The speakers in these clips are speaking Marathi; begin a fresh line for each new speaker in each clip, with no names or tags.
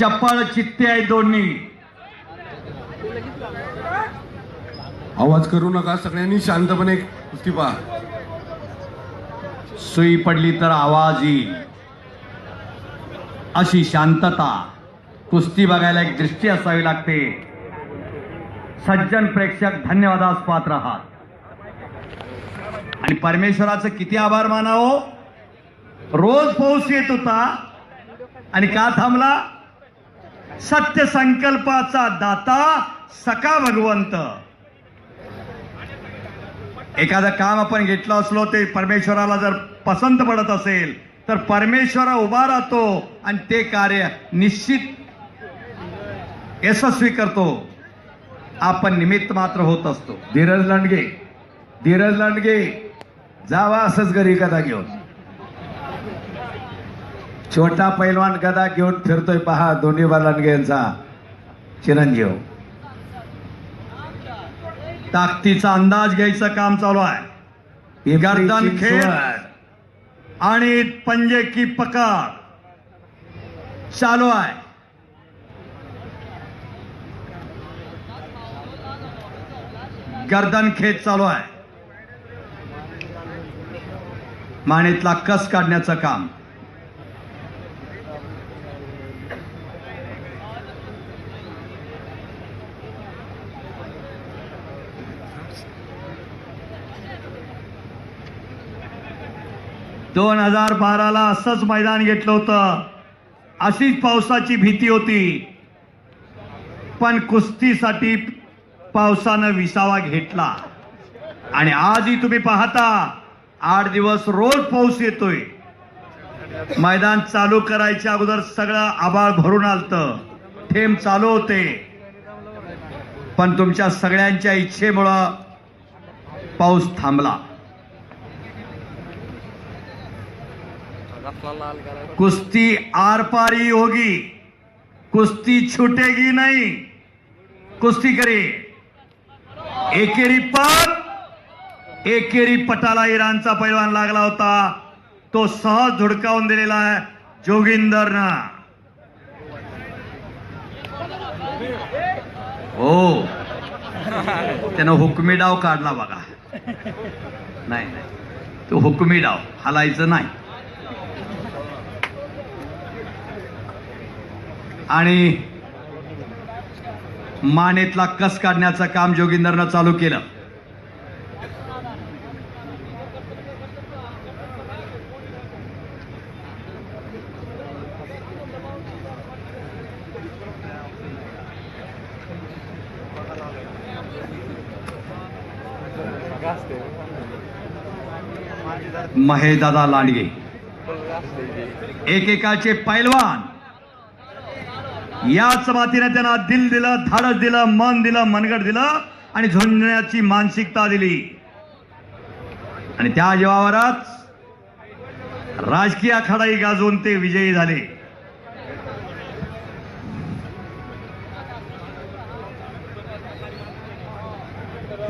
चप्पळ चित्ते आहे दोन्ही.
आवाज करू नका सगळ्यांनी शांतपणे कुस्ती पहा.
सुई पडली तर आवाज येईल. अशी शांतता. कुस्ती बघायला एक दृष्टी असावी लागते. सज्जन प्रेक्षक धन्यवादास पात्र आहात. आणि परमेश्वराचं किती आभार मानावं? रोज पाऊस येत होता आणि का थांबला? सत्य संकल्पाचा दाता सका भगवंत. एखादं काम आपण घेतलं असलो ते परमेश्वराला जर पसंत पडत असेल तर परमेश्वर उभा राहतो आणि ते कार्य निश्चित यशस्वी करतो. आपण निमित्त मात्र होत असतो.
धीरज लांडगे धीरज लांडगे जावा असंच घरी एखादा घेऊन. छोटा पैलवान गदा घेऊन फिरतोय पहा दोन्ही बा लांडगे यांचा. चिरंजीव.
ताकदीचा अंदाज घ्यायचं काम चालू आहे. गर्दन खेळ. आणि पंजे की पकड चालू आहे. गर्दन खेच चालू आहे. मानेतला कस काढण्याचं काम. दोन हजार बाराला असंच मैदान घेतलं होतं. अशीच पावसाची भीती होती. पण कुस्तीसाठी पावसानं विसावा घेतला. आणि आजही तुम्ही पाहता आठ दिवस रोज पाऊस येतोय. मैदान चालू करायच्या अगोदर सगळं आबाळ भरून आलतं. थेंब चालू होते. पण तुमच्या सगळ्यांच्या इच्छेमुळं पाऊस थांबला. कुस्ती आरपारी होगी. कुस्ती छूटेगी नहीं. कुस्ती करी. एकेरी पट एकेरी पटाला इराणचा पैलवान लागला होता. तो सहज धुडकावून दिलेला आहे. जोगिंदरनं. हो. त्यानं हुकमी डाव काढला बघा. नाही नाही. तो हुकमी डाव. हलायचं नाही. आणि मानेतला कस काढण्याचं काम जोगिंदरनं चालू केलं. महेदादा लांडगे. एकेकाचे पैलवान. याच मातीने त्यांना दिल दिलं धाडस दिलं मन दिलं मनगट दिलं आणि झुंजण्याची मानसिकता दिली. आणि त्या जीवावरच राजकीय आखाडाही गाजवून ते विजयी झाले.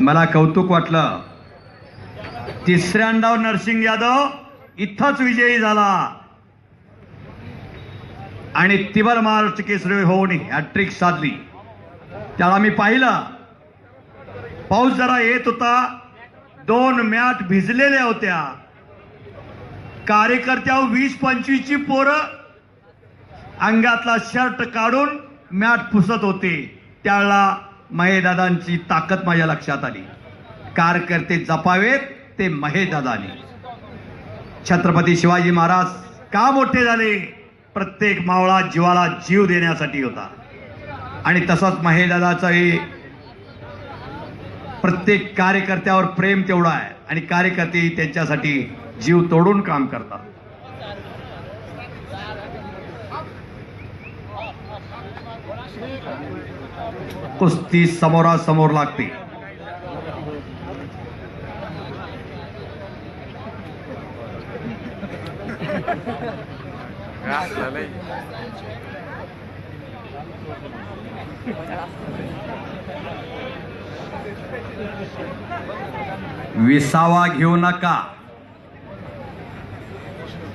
मला कौतुक वाटलं तिसऱ्यांदा नरसिंग यादव इथंच विजयी झाला. आणि तिबर महाराष्ट्र केसरी होऊन हॅट्रिक साधली. त्याला मी पाहिलं. पाऊस जरा येत होता. दोन मॅट भिजलेल्या होत्या. कार्यकर्त्या वीस पंचवीसची पोरं अंगातला शर्ट काढून मॅट पुसत होते. त्याला महेदादांची ताकद माझ्या लक्षात आली. कार्यकर्ते जपावेत ते महेदादाने. छत्रपती शिवाजी महाराज का मोठे झाले? प्रत्येक मावळा जीवाला जीव देण्यासाठी होता. आणि तसाच महेदादाचाही प्रत्येक कार्यकर्त्यावर प्रेम तेवढं आहे. आणि कार्यकर्ते त्यांच्यासाठी जीव तोडून काम करतात. कुस्ती समोरासमोर लागते. विसावा घेऊ नका.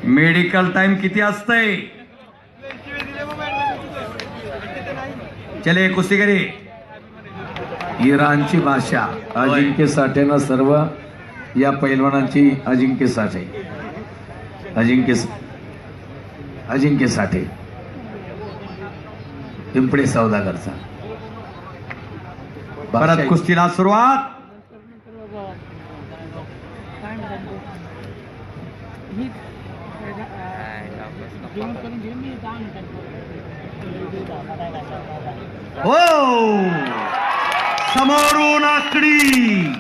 मेडिकल टाइम किती असतंय? चले कुस्तीगिरी
इराणची भाषा अजिंक्य साठेनं सर्व या पैलवानांची अजिंक्य साठे. अजिंक्य अजिंक्य साठे. पिंपळे सौदागरचा.
परत कुस्तीला सुरुवात. हो. समोरून आकडी.